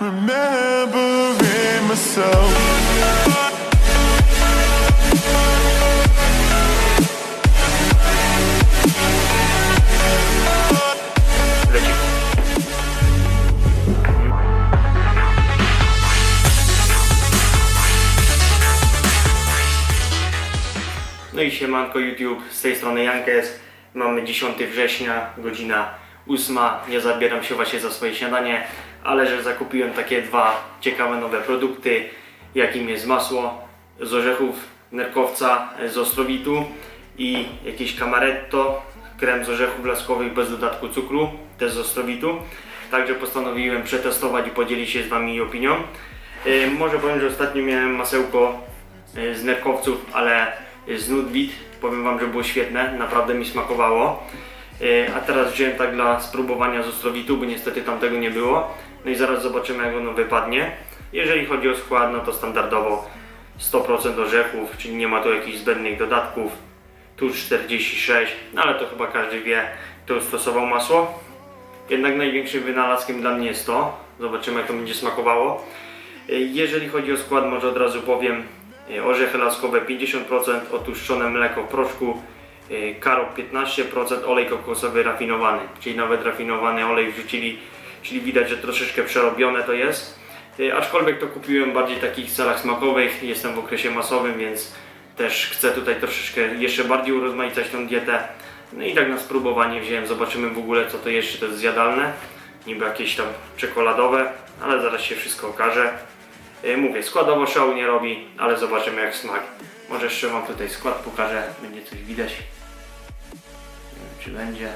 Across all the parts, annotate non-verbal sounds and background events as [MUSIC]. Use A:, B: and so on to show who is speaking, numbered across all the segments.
A: No i siemanko YouTube, z tej strony Jankes. Mamy 10 września, godzina 8. Ja zabieram się właśnie za swoje śniadanie, ale że zakupiłem takie dwa ciekawe nowe produkty, jakim jest masło z orzechów nerkowca z Ostrowitu i jakieś camaretto, krem z orzechów laskowych bez dodatku cukru, też z Ostrowitu. Także postanowiłem przetestować i podzielić się z Wami opinią. Yy, może powiem, że ostatnio miałem masełko yy, z nerkowców, ale z Nudwit. Powiem Wam, że było świetne, naprawdę mi smakowało. Yy, A teraz wziąłem tak dla spróbowania z Ostrowitu, bo niestety tam tego nie było. No i zaraz zobaczymy jak ono wypadnie. Jeżeli chodzi o skład, no to standardowo 100% orzechów, czyli nie ma tu jakichś zbędnych dodatków. Tu 46, no ale to chyba każdy wie, kto stosował masło. Jednak największym wynalazkiem dla mnie jest to. Zobaczymy jak to będzie smakowało. Y, Jeżeli chodzi o skład, może od razu powiem. y, Orzechy laskowe 50%, otłuszczone mleko w proszku, karop 15%, olej kokosowy rafinowany, czyli nawet rafinowany olej wrzucili, czyli widać, że troszeczkę przerobione to jest. Y, Aczkolwiek to kupiłem bardziej takich celach smakowych, jestem w okresie masowym, więc też chcę tutaj troszeczkę jeszcze bardziej urozmaicać tą dietę. No i tak na spróbowanie wziąłem, zobaczymy w ogóle co to jeszcze to jest zjadalne. Niby jakieś tam czekoladowe, ale zaraz się wszystko okaże. Yy, Mówię, składowo szału nie robi, ale zobaczymy jak smak. Może jeszcze wam tutaj skład pokażę, będzie coś widać. Czy będzie.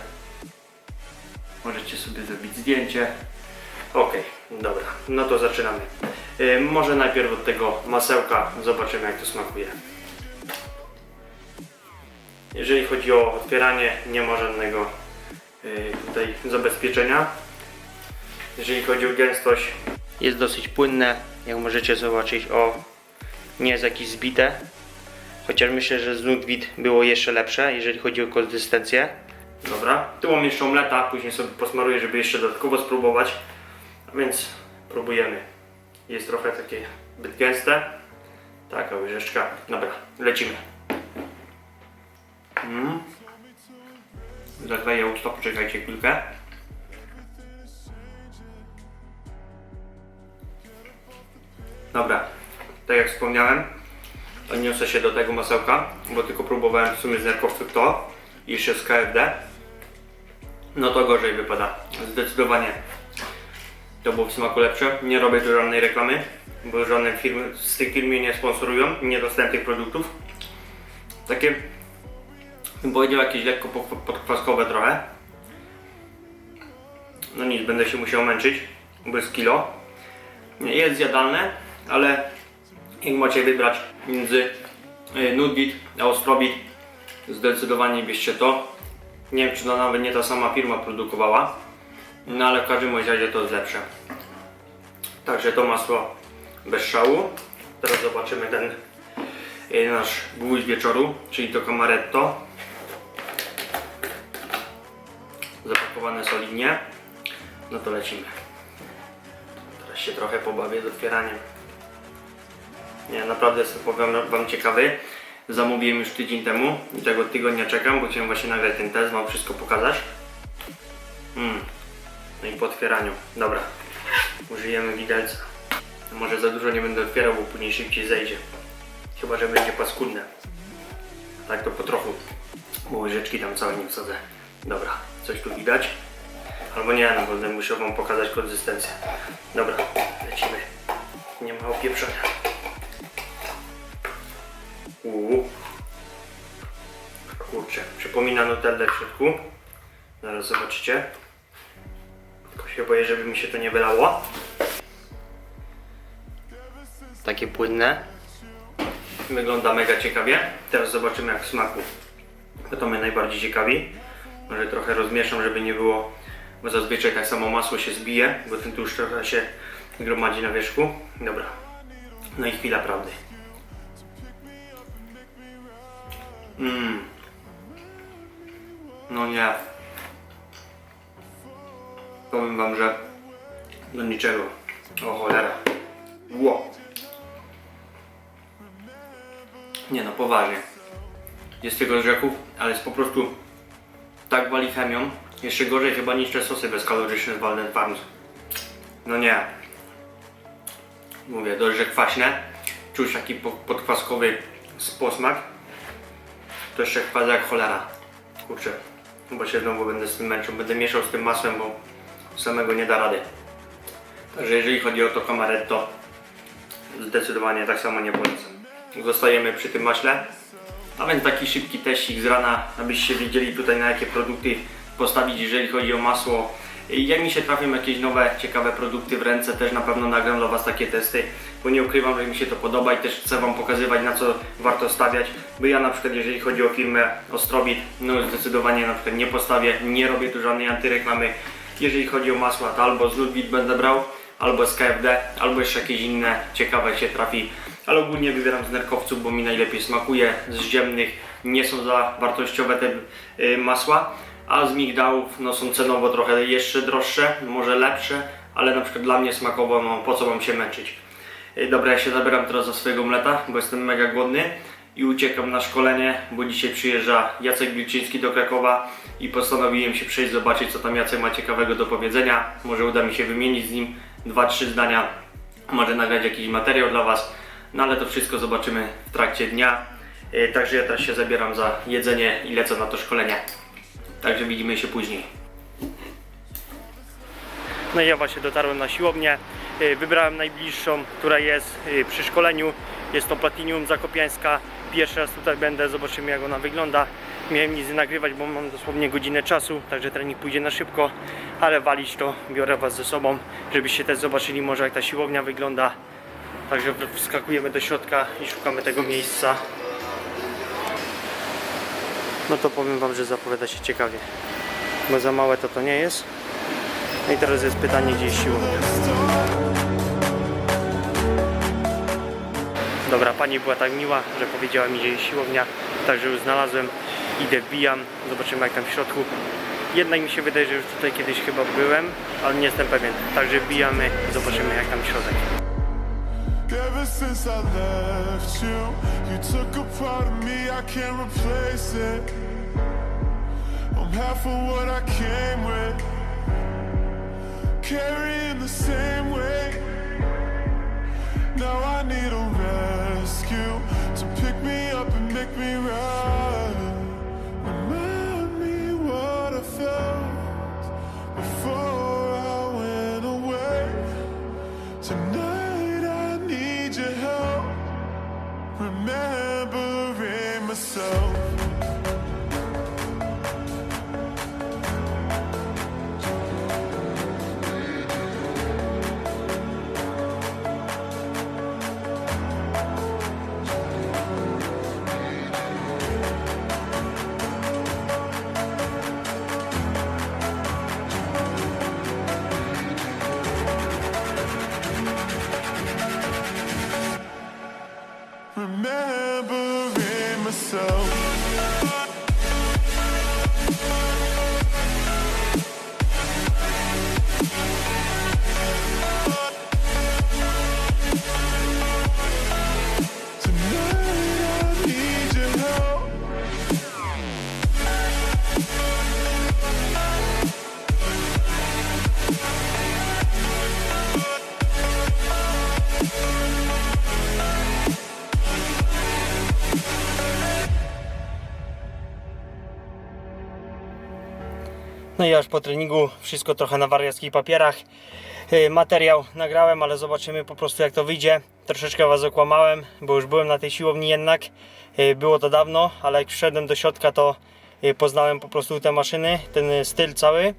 A: Możecie sobie zrobić zdjęcie. Okej, dobra, no to zaczynamy. Yy, może najpierw od tego masełka zobaczymy jak to smakuje. Jeżeli chodzi o otwieranie, nie ma żadnego yy, tutaj zabezpieczenia. Jeżeli chodzi o gęstość, jest dosyć płynne, jak możecie zobaczyć, o nie jest jakieś zbite. Chociaż myślę, że z Nudwit było jeszcze lepsze, jeżeli chodzi o konsystencję. Dobra, tu mam jeszcze omleta, później sobie posmaruję, żeby jeszcze dodatkowo spróbować. Więc próbujemy. Jest trochę takie zbyt gęste. Taka łyżeczka. Dobra, lecimy. Mm. Zakleję usta, poczekajcie chwilkę. Dobra, tak jak wspomniałem, odniosę się do tego masełka, bo tylko próbowałem w sumie z nerkowców to i jeszcze z KFD. No to gorzej wypada, zdecydowanie. To było w smaku lepsze. Nie robię tu żadnej reklamy, bo żadne firmy z tych firm nie sponsorują, nie dostałem tych produktów. Takie, bym powiedział, jakieś lekko po- podkwaskowe trochę. No nic, będę się musiał męczyć, bo jest kilo. Jest zjadalne, ale jak macie wybrać między y, Nudwit a Ostrowit, zdecydowanie bierzcie to. Nie wiem, czy to nawet nie ta sama firma produkowała, no ale w każdym razie to jest lepsze. Także to masło bez szału. Teraz zobaczymy ten y, nasz gwóźdź wieczoru, czyli to camaretto. Zapakowane solidnie. No to lecimy. Teraz się trochę pobawię z otwieraniem. Nie, naprawdę jestem powiem wam ciekawy. Zamówiłem już tydzień temu i tego tygodnia czekam, bo chciałem właśnie nagrać ten test, wam wszystko pokazać. Mm. No i po otwieraniu. Dobra. Użyjemy widelca. Może za dużo nie będę otwierał, bo później szybciej zejdzie. Chyba, że będzie paskudne. Tak to po trochu. Bo łyżeczki tam całe nie wsadzę. Dobra, coś tu widać. Albo nie, no bo będę musiał wam pokazać konsystencję. Dobra, lecimy. Nie ma opieprzenia. Przypomina nutellę w środku. Zaraz zobaczycie. Tylko się boję, żeby mi się to nie wylało. Takie płynne. Wygląda mega ciekawie. Teraz zobaczymy jak w smaku. To mnie najbardziej ciekawi. Może trochę rozmieszam, żeby nie było, bo zazwyczaj tak samo masło się zbije, bo ten tłuszcz trochę się gromadzi na wierzchu. Dobra. No i chwila prawdy. Mmm. No nie. Powiem wam, że do niczego. O cholera. Ło. Nie no, poważnie. Jest tylko z rzeków, ale jest po prostu tak wali chemią. Jeszcze gorzej chyba niż te sosy bezkaloryczne z Walden Farms. No nie. Mówię, dość, że kwaśne. Czuć taki po- podkwaskowy posmak. To jeszcze kwas jak cholera. Kurczę. Chyba się znowu będę z tym męczył. Będę mieszał z tym masłem, bo samego nie da rady. Także jeżeli chodzi o to kamaretto, zdecydowanie tak samo nie polecam. Zostajemy przy tym maśle. A więc taki szybki teścik z rana, abyście wiedzieli tutaj na jakie produkty postawić, jeżeli chodzi o masło. Jak mi się trafią jakieś nowe, ciekawe produkty w ręce, też na pewno nagram dla Was takie testy, bo nie ukrywam, że mi się to podoba i też chcę Wam pokazywać na co warto stawiać, bo ja na przykład jeżeli chodzi o firmę Ostrobit, no zdecydowanie na przykład nie postawię, nie robię tu żadnej antyreklamy. Jeżeli chodzi o masła, to albo z Ludwig będę brał, albo z KFD, albo jeszcze jakieś inne ciekawe się trafi. Ale ogólnie wybieram z nerkowców, bo mi najlepiej smakuje. Z ziemnych nie są za wartościowe te y, masła, a z migdałów no, są cenowo trochę jeszcze droższe, może lepsze, ale na przykład dla mnie smakowo, no po co mam się męczyć. Y, Dobra, ja się zabieram teraz za swojego mleta, bo jestem mega głodny i uciekam na szkolenie, bo dzisiaj przyjeżdża Jacek Wilczyński do Krakowa i postanowiłem się przejść, zobaczyć co tam Jacek ma ciekawego do powiedzenia. Może uda mi się wymienić z nim dwa, trzy zdania, może nagrać jakiś materiał dla Was, no ale to wszystko zobaczymy w trakcie dnia. Y, Także ja teraz się zabieram za jedzenie i lecę na to szkolenie. Także widzimy się później. No i ja właśnie dotarłem na siłownię. Y, Wybrałem najbliższą, która jest y, przy szkoleniu. Jest to Platinium Zakopiańska. Pierwszy raz tutaj będę, zobaczymy jak ona wygląda. Miałem nic nagrywać, bo mam dosłownie godzinę czasu, także trening pójdzie na szybko, ale walić to biorę Was ze sobą, żebyście też zobaczyli może jak ta siłownia wygląda. Także wskakujemy do środka i szukamy tego miejsca. No to powiem Wam, że zapowiada się ciekawie, bo za małe to to nie jest. No i teraz jest pytanie, gdzie jest siłownia. Dobra, pani była tak miła, że powiedziała mi, że jest siłownia, także już znalazłem, idę, wbijam, zobaczymy jak tam w środku. Jednak mi się wydaje, że już tutaj kiedyś chyba byłem, ale nie jestem pewien. Także wbijamy, zobaczymy jak tam środek.
B: Ever since I left you, you took a part of me, I can't replace it. I'm half of what I came with, carrying the same
A: No i już po treningu wszystko trochę na wariackich papierach. Yy, Materiał nagrałem, ale zobaczymy po prostu jak to wyjdzie. Troszeczkę Was okłamałem, bo już byłem na tej siłowni jednak. Yy, Było to dawno, ale jak wszedłem do środka to yy, poznałem po prostu te maszyny, ten styl cały.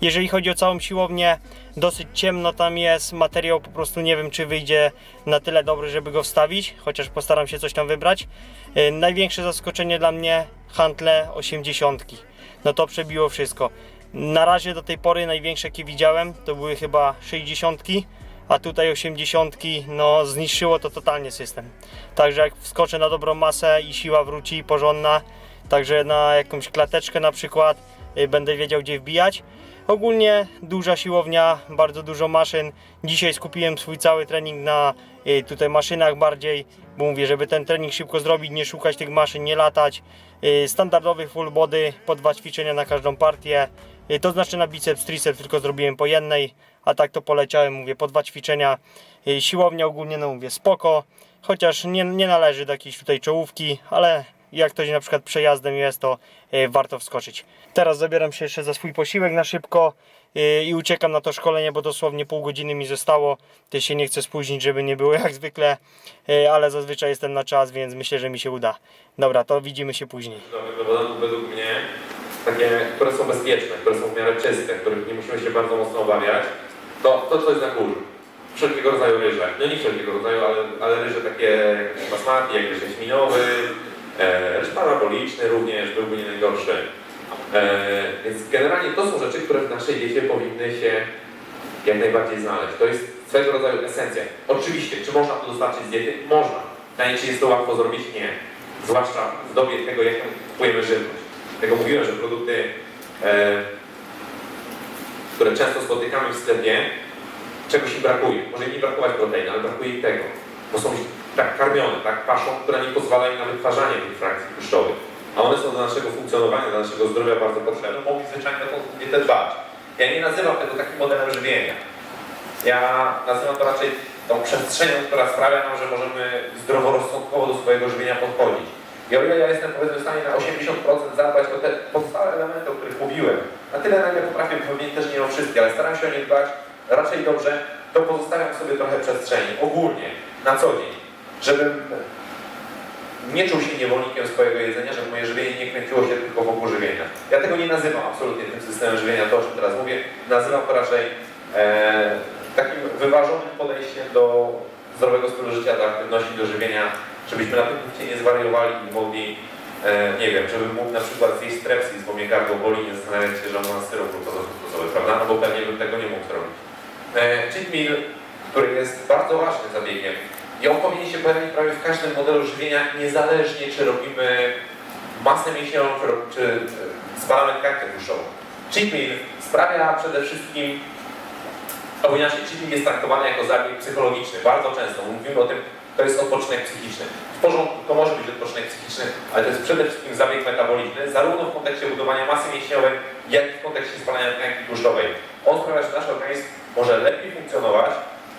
A: Jeżeli chodzi o całą siłownię, dosyć ciemno tam jest. Materiał po prostu nie wiem czy wyjdzie na tyle dobry, żeby go wstawić, chociaż postaram się coś tam wybrać. Największe zaskoczenie dla mnie hantle 80 no to przebiło wszystko. Na razie do tej pory największe jakie widziałem to były chyba 60, a tutaj 80 no zniszczyło to totalnie system. Także jak wskoczę na dobrą masę i siła wróci porządna, także na jakąś klateczkę na przykład y, będę wiedział gdzie wbijać. Ogólnie duża siłownia, bardzo dużo maszyn. Dzisiaj skupiłem swój cały trening na y, tutaj maszynach bardziej, bo mówię, żeby ten trening szybko zrobić, nie szukać tych maszyn, nie latać. Y, Standardowy full body, po dwa ćwiczenia na każdą partię. Y, To znaczy na biceps, triceps tylko zrobiłem po jednej, a tak to poleciałem, mówię, po dwa ćwiczenia. Y, Siłownia ogólnie, no mówię, spoko, chociaż nie, nie należy do jakiejś tutaj czołówki, ale jak ktoś na przykład przejazdem jest, to y, warto wskoczyć. Teraz zabieram się jeszcze za swój posiłek na szybko i uciekam na to szkolenie, bo dosłownie pół godziny mi zostało. Też się nie chcę spóźnić, żeby nie było [LAUGHS] jak zwykle, ale zazwyczaj jestem na czas, więc myślę, że mi się uda. Dobra, to widzimy się później.
C: Według, według mnie takie, które są bezpieczne, które są w miarę czyste, których nie musimy się bardzo mocno obawiać, to to, co jest na górze. Wszelkiego rodzaju ryże. No nie wszelkiego rodzaju, ale, ale ryże takie jak basmati, jak ryż jaśminowy, e, ryż paraboliczny również byłby nie najgorszy. E, więc generalnie to są rzeczy, które w naszej diecie powinny się jak najbardziej znaleźć. To jest swego rodzaju esencja. Oczywiście, czy można to dostarczyć z diety? Można. Pytanie, czy jest to łatwo zrobić? Nie. Zwłaszcza w dobie tego, jaką kupujemy żywność. Tego mówiłem, że produkty, e, które często spotykamy w sklepie, czegoś im brakuje. Może im nie brakować proteiny, ale brakuje im tego. Bo są tak karmione, tak paszą, która nie pozwala im na wytwarzanie tych frakcji tłuszczowych. A one są do naszego funkcjonowania, do naszego zdrowia bardzo potrzebne. Mogli zwyczajnie o tą dietę dbać. Ja nie nazywam tego takim modelem żywienia. Ja nazywam to raczej tą przestrzenią, która sprawia nam, że możemy zdroworozsądkowo do swojego żywienia podchodzić. I o ile ja jestem powiedzmy w stanie na 80% zadbać o te pozostałe elementy, o których mówiłem, na tyle na ile potrafię, pewnie też nie o wszystkie, ale staram się o nie dbać. Raczej dobrze, to pozostawiam sobie trochę przestrzeni, ogólnie, na co dzień, żebym nie czuł się niewolnikiem swojego jedzenia, żeby moje żywienie nie kręciło się tylko wokół żywienia. Ja tego nie nazywam absolutnie tym systemem żywienia, to o czym teraz mówię, nazywam to raczej e, takim wyważonym podejściem do zdrowego stylu życia, do aktywności, do żywienia, żebyśmy na tym punkcie nie zwariowali i mogli, e, nie wiem, żebym mógł na przykład zjeść strepsis, bo mnie gardło boli, nie zastanawiać się, że mam syrop glukozowy, prawda? No bo pewnie bym tego nie mógł zrobić. E, cheat meal, który jest bardzo ważnym zabiegiem i on powinien się pojawić prawie w każdym modelu żywienia, niezależnie czy robimy masę mięśniową, czy, czy e, spalamy tkankę tłuszczową. Cheat meal sprawia przede wszystkim Albo inaczej, cheating jest traktowany jako zabieg psychologiczny. Bardzo często mówimy o tym, to jest odpoczynek psychiczny. W porządku, to może być odpoczynek psychiczny, ale to jest przede wszystkim zabieg metaboliczny, zarówno w kontekście budowania masy mięśniowej, jak i w kontekście spalania tkanki tłuszczowej. On sprawia, że nasz organizm może lepiej funkcjonować.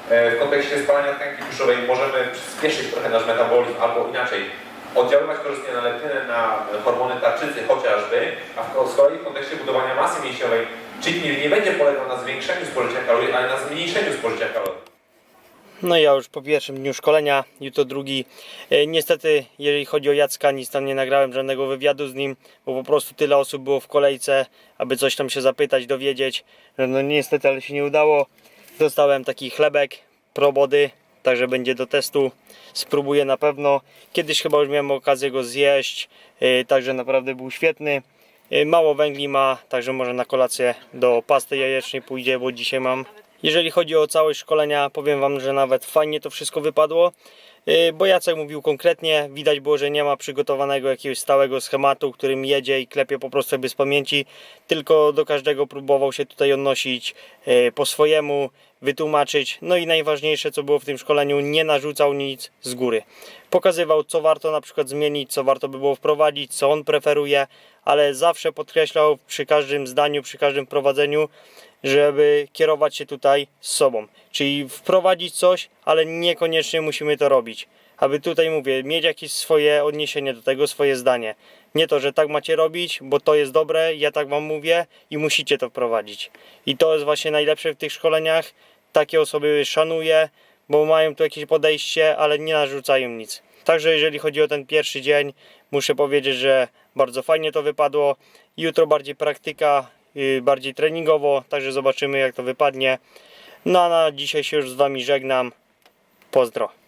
C: E, W kontekście spalania tkanki tłuszczowej możemy przyspieszyć trochę nasz metabolizm, albo inaczej, oddziaływać korzystnie na leptynę, na hormony tarczycy chociażby, a z kolei w kontekście budowania masy mięśniowej meal nie będzie polegał na zwiększeniu spożycia kalorii, ale na zmniejszeniu spożycia kalorii.
A: No ja już po pierwszym dniu szkolenia, jutro drugi. E, niestety, jeżeli chodzi o Jacka, nic tam nie nagrałem, żadnego wywiadu z nim, bo po prostu tyle osób było w kolejce, aby coś tam się zapytać, dowiedzieć. że No niestety, ale się nie udało. Dostałem taki chlebek, probody, także będzie do testu. Spróbuję na pewno. Kiedyś chyba już miałem okazję go zjeść, e, także naprawdę był świetny. E, Mało węgli ma, także może na kolację do pasty jajecznej pójdzie, bo dzisiaj mam. Jeżeli chodzi o całość szkolenia, powiem Wam, że nawet fajnie to wszystko wypadło. Yy, Bo Jacek mówił konkretnie, widać było, że nie ma przygotowanego jakiegoś stałego schematu, którym jedzie i klepie po prostu jakby z pamięci, tylko do każdego próbował się tutaj odnosić yy, po swojemu, wytłumaczyć. No i najważniejsze, co było w tym szkoleniu, nie narzucał nic z góry. Pokazywał, co warto na przykład zmienić, co warto by było wprowadzić, co on preferuje, ale zawsze podkreślał przy każdym zdaniu, przy każdym prowadzeniu, żeby kierować się tutaj sobą. Czyli wprowadzić coś, ale niekoniecznie musimy to robić. Aby tutaj mówię, mieć jakieś swoje odniesienie do tego, swoje zdanie. Nie to, że tak macie robić, bo to jest dobre, ja tak wam mówię i musicie to wprowadzić. I to jest właśnie najlepsze w tych szkoleniach. Takie osoby szanuję, bo mają tu jakieś podejście, ale nie narzucają nic. Także jeżeli chodzi o ten pierwszy dzień, muszę powiedzieć, że bardzo fajnie to wypadło. Jutro bardziej praktyka, bardziej treningowo, także zobaczymy jak to wypadnie. No a na dzisiaj się już z Wami żegnam. Pozdro.